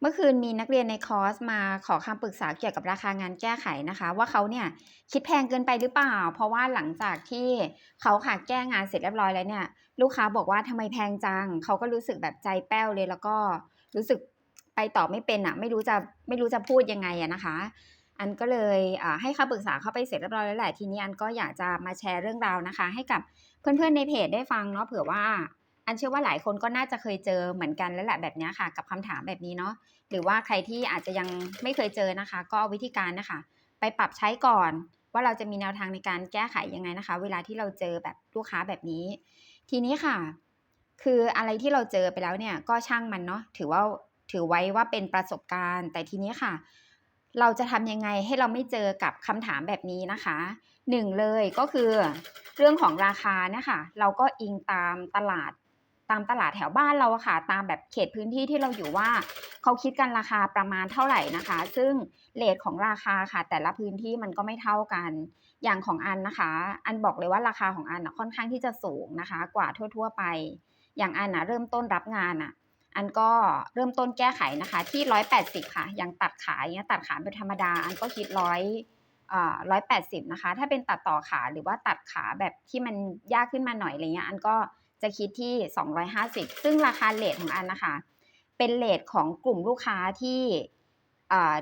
เมื่อคืนมีนักเรียนในคอร์สมาขอคำปรึกษาเกี่ยวกับราคางานแก้ไขนะคะ ว่าเขาเนี่ยคิดแพงเกินไปหรือเปล่า เพราะว่าหลังจากที่เขาค่ะแก้งานเสร็จเรียบร้อยแล้วเนี่ย ลูกค้าบอกว่าทำไมแพงจัง เขาก็รู้สึกแบบใจแป้วเลยแล้วก็รู้สึกไปต่อไม่เป็นอะไม่รู้จะไม่รู้จะพูดยังไงอะนะคะ อันก็เลยอ่าให้คำปรึกษาเข้าไปเสร็จเรียบร้อยแล้วแหละทีนี้อันก็อยากจะมาแชร์เรื่องราวนะคะ ให้กับเพื่อนๆในเพจได้ฟังเนาะเผื่อว่า อันเชื่อว่าหลายคนก็น่าจะเคยเจอเหมือนกันแล้วแหละแบบนี้ค่ะ กับคำถามแบบนี้เนาะหรือว่าใครที่อาจจะยังไม่เคยเจอนะคะ ก็วิธีการนะคะ ไปปรับใช้ก่อนว่าเราจะมีแนวทางในการแก้ไขยังไงนะคะ เวลาที่เราเจอแบบลูกค้าแบบนี้ ทีนี้ค่ะ คืออะไรที่เราเจอไปแล้วเนี่ยก็ช่างมันเนาะถือว่าถือไว้ว่าเป็นประสบการณ์ แต่ทีนี้ค่ะ เราจะทำยังไงให้เราไม่เจอกับคำถามแบบนี้นะคะหนึ่งเลยก็คือเรื่องของราคาเนี่ยค่ะเราก็อิงตามตลาด ตามตลาดแถวบ้านเราอะค่ะ ตามแบบเขตพื้นที่ที่เราอยู่ว่าเขาคิดกันราคาประมาณเท่าไหร่นะคะ ซึ่งเลทของราคาค่ะ แต่ละพื้นที่มันก็ไม่เท่ากัน อย่างของอันนะคะ อันบอกเลยว่าราคาของอันนะค่อนข้างที่จะสูงนะคะ กว่าทั่ว ๆ ไป อย่างอันนะเริ่มต้นรับงานอะอันก็เริ่มต้นแก้ไขนะคะที่ร้อยแปดสิบค่ะอย่างตัดขาอย่างเงี้ยตัดขาเป็นธรรมดา อันก็คิดร้อยร้อยแปดสิบนะคะ ถ้าเป็นตัดต่อขาหรือว่าตัดขาแบบที่มันยากขึ้นมาหน่อยอะไรเงี้ย อันก็ จะคิดที่ 250 ซึ่งราคาเลทของอันนะคะ เป็นเลทของกลุ่มลูกค้าที่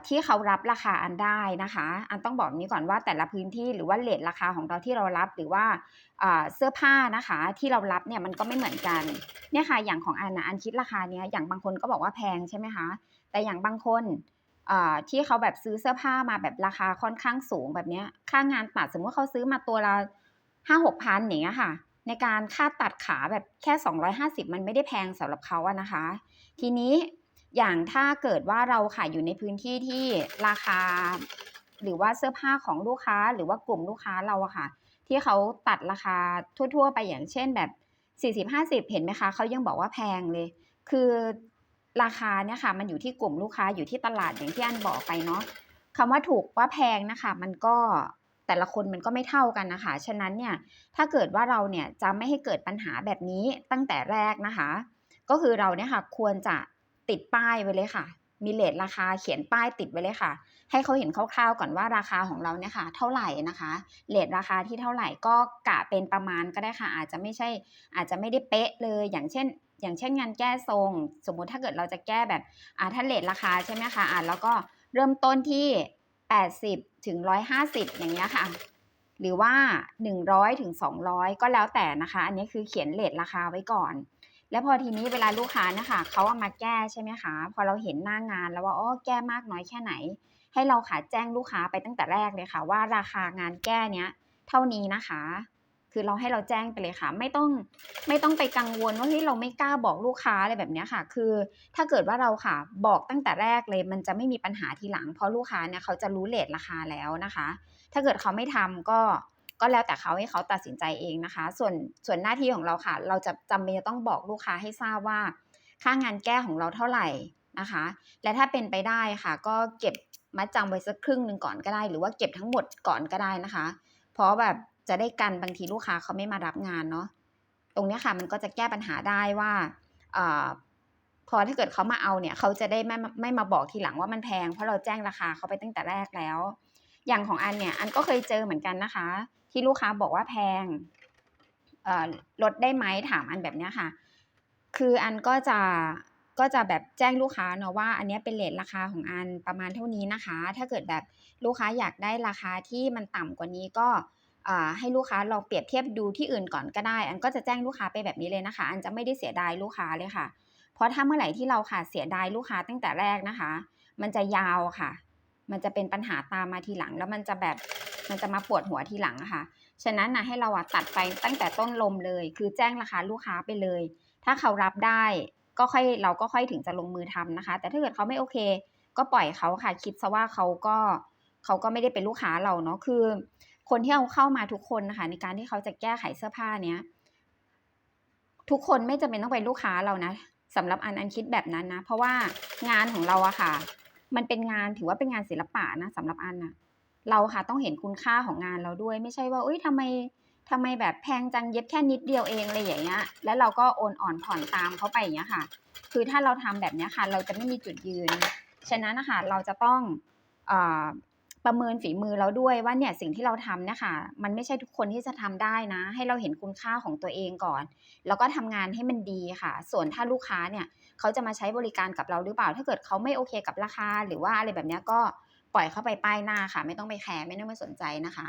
ที่เขารับราคาอันได้นะคะ อันต้องบอกนี้ก่อนว่าแต่ละพื้นที่หรือว่าเลทราคาของเราที่เรารับหรือว่าเสื้อผ้านะคะที่เรารับเนี่ยมันก็ไม่เหมือนกันเนี่ยค่ะอย่างของอันนะอันคิดราคาเนี้ยอย่างบางคนก็บอกว่าแพงใช่ไหมคะแต่อย่างบางคนที่เขาแบบซื้อเสื้อผ้ามาแบบราคาค่อนข้างสูงแบบเนี้ยค่างานตัดสมมติเขาซื้อมาตัวละห้าหกพันอย่างเงี้ยค่ะ ในการค่าตัดขาแบบแค่ 250 มันไม่ได้แพงสำหรับเขาอะนะคะ ทีนี้อย่างถ้าเกิดว่าเราขายอยู่ในพื้นที่ที่ราคา หรือว่าเสื้อผ้าของลูกค้าหรือว่ากลุ่มลูกค้าเราอะค่ะ ที่เขาตัดราคาทั่ว ๆ ไปอย่างเช่นแบบ 40-50 เห็นไหมคะเขายังบอกว่าแพงเลย คือราคาเนี่ยค่ะมันอยู่ที่กลุ่มลูกค้าอยู่ที่ตลาดอย่างที่อันบอกไปเนาะคำว่าถูกว่าแพงนะคะ มันก็ แต่ละคนมันก็ไม่เท่ากันนะคะ ฉะนั้นเนี่ยถ้าเกิดว่าเราเนี่ยจะไม่ให้เกิดปัญหาแบบนี้ตั้งแต่แรกนะคะ ก็คือเราเนี่ยค่ะควรจะติดป้ายไว้เลยค่ะ มีเลทราคาเขียนป้ายติดไว้เลยค่ะ ให้เขาเห็นคร่าวๆก่อนว่าราคาของเราเนี่ยค่ะเท่าไหร่นะคะเลทราคาที่เท่าไหร่ก็กะเป็นประมาณก็ได้ค่ะ อาจจะไม่ใช่อาจจะไม่ได้เป๊ะเลยอย่างเช่นอย่างเช่นงานแก้ทรง สมมุติถ้าเกิดเราจะแก้แบบอ่าถ้าเลทราคาใช่ไหมคะอ่าแล้วก็เริ่มต้นที่ 80 ถึง 150 อย่างเงี้ยค่ะ หรือว่า 100 ถึง 200 ก็แล้วแต่นะคะ อันนี้คือเขียนเลทราคาไว้ก่อน แล้วพอทีนี้เวลาลูกค้านะคะเขาเอามาแก้ใช่ไหมคะ พอเราเห็นหน้างานแล้วว่าอ๋อแก้มากน้อยแค่ไหน ให้เราขาแจ้งลูกค้าไปตั้งแต่แรกเลยค่ะ ว่าราคางานแก้เนี้ยเท่านี้นะคะ คือเราให้เราแจ้งไปเลยค่ะ ไม่ต้องไม่ต้องไปกังวลว่าเฮ้ยเราไม่กล้าบอกลูกค้าอะไรแบบนี้ค่ะ คือ ถ้าเกิดว่าเราค่ะ บอกตั้งแต่แรกเลย มันจะไม่มีปัญหาทีหลัง เพราะลูกค้าเนี่ยเขาจะรู้เลทราคาแล้วนะคะ ถ้าเกิดเขาไม่ทำก็ก็แล้วแต่เขาให้เขาตัดสินใจเองนะคะ ส่วนส่วนหน้าที่ของเราค่ะ เราจะจำเป็นจะต้องบอกลูกค้าให้ทราบว่า ค่างานแก้ของเราเท่าไหร่นะคะ และถ้าเป็นไปได้ค่ะ ก็เก็บมัดจำไว้สักครึ่งหนึ่งก่อนก็ได้ หรือว่าเก็บทั้งหมดก่อนก็ได้นะคะ เพราะแบบ จะได้กันบางทีลูกค้าเขาไม่มารับงานเนาะตรงนี้ค่ะมันก็จะแก้ปัญหาได้ว่าอพอถ้าเกิดเขามาเอาเนี่ยเขาจะได้ไม่ไม่มาบอกทีหลังว่ามันแพง เพราะเราแจ้งราคาเขาไปตั้งแต่แรกแล้ว อย่างของอันเนี่ยอันก็เคยเจอเหมือนกันนะคะ ที่ลูกค้าบอกว่าแพงลดได้ไหมถามอันแบบนี้ค่ะ คืออันก็จะก็จะแบบแจ้งลูกค้าเนาะว่า อันนี้เป็นเลทราคาของอันประมาณเท่านี้นะคะ ถ้าเกิดแบบลูกค้าอยากได้ราคาที่มันต่ำกว่านี้ก็ ให้ลูกค้าลองเปรียบเทียบดูที่อื่นก่อนก็ได้ อันก็จะแจ้งลูกค้าไปแบบนี้เลยนะคะ อันจะไม่ได้เสียดายลูกค้าเลยค่ะ เพราะถ้าเมื่อไหร่ที่เราค่ะเสียดายลูกค้าตั้งแต่แรกนะคะ มันจะยาวค่ะ มันจะเป็นปัญหาตามมาทีหลัง แล้วมันจะแบบมันจะมาปวดหัวทีหลังะค่ะ ฉะนั้นนะให้เราตัดไปตั้งแต่ต้นลมเลย คือแจ้งราคาลูกค้าไปเลย ถ้าเขารับได้ก็ค่อยเราก็ค่อยถึงจะลงมือทำนะคะ แต่ถ้าเกิดเขาไม่โอเค ก็ปล่อยเขาค่ะ คิดซะว่าเขาก็เขาก็ไม่ได้เป็นลูกค้าเราเนาะ คือ คนที่เอาเข้ามาทุกคนนะคะในการที่เขาจะแก้ไขเสื้อผ้าเนี้ย ทุกคนไม่จำเป็นต้องเป็นลูกค้าเรานะสำหรับอันอันคิดแบบนั้นนะ เพราะว่างานของเราอะค่ะ มันเป็นงานถือว่าเป็นงานศิลปะนะสำหรับอันนะเราค่ะต้องเห็นคุณค่าของงานเราด้วย ไม่ใช่ว่าเอ้ยทำไมทำไมแบบแพงจังเย็บแค่นิดเดียวเองอะไรอย่างเงี้ย แล้วเราก็โอนอ่อนผ่อนตามเขาไปอย่างเงี้ยค่ะ คือถ้าเราทำแบบเนี้ยค่ะ เราจะไม่มีจุดยืน ฉะนั้นนะคะเราจะต้องอ ประเมินฝีมือเราด้วยว่าเนี่ยสิ่งที่เราทำเนี่ยค่ะมันไม่ใช่ทุกคนที่จะทำได้นะ ให้เราเห็นคุณค่าของตัวเองก่อน แล้วก็ทำงานให้มันดีค่ะ ส่วนถ้าลูกค้าเนี่ยเขาจะมาใช้บริการกับเราหรือเปล่า ถ้าเกิดเขาไม่โอเคกับราคา หรือว่าอะไรแบบนี้ก็ปล่อยเข้าไปป้ายหน้าค่ะ ไม่ต้องไปแคร์ไม่ต้องไปสนใจนะคะ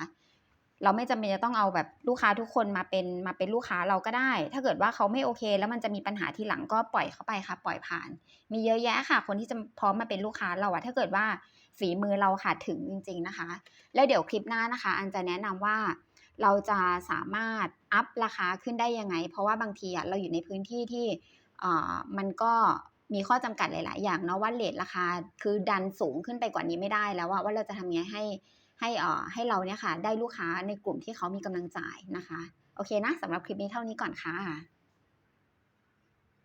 เราไม่จำเป็นจะต้องเอาแบบลูกค้าทุกคนมาเป็นมาเป็นลูกค้าเราก็ได้ ถ้าเกิดว่าเขาไม่โอเค แล้วมันจะมีปัญหาทีหลังก็ปล่อยเขาไปค่ะ ปล่อยผ่าน มีเยอะแยะค่ะ คนที่จะพร้อมมาเป็นลูกค้าเราอะถ้าเกิดว่า ฝีมือเราค่ะถึงจริง ๆนะคะ แล้วเดี๋ยวคลิปหน้านะคะ อันจะแนะนำว่าเราจะสามารถอัพราคาขึ้นได้ยังไง เพราะว่าบางทีอะเราอยู่ในพื้นที่ที่มันก็มีข้อจำกัดหลาย ๆ อย่างเนาะว่าเลทราคาคือดันสูงขึ้นไปกว่านี้ไม่ได้แล้วว่าเราจะทำยังไงให้ให้เอ่อให้เราเนี่ยค่ะ ได้ลูกค้าในกลุ่มที่เขามีกำลังจ่ายนะคะ โอเคนะสำหรับคลิปนี้เท่านี้ก่อนค่ะ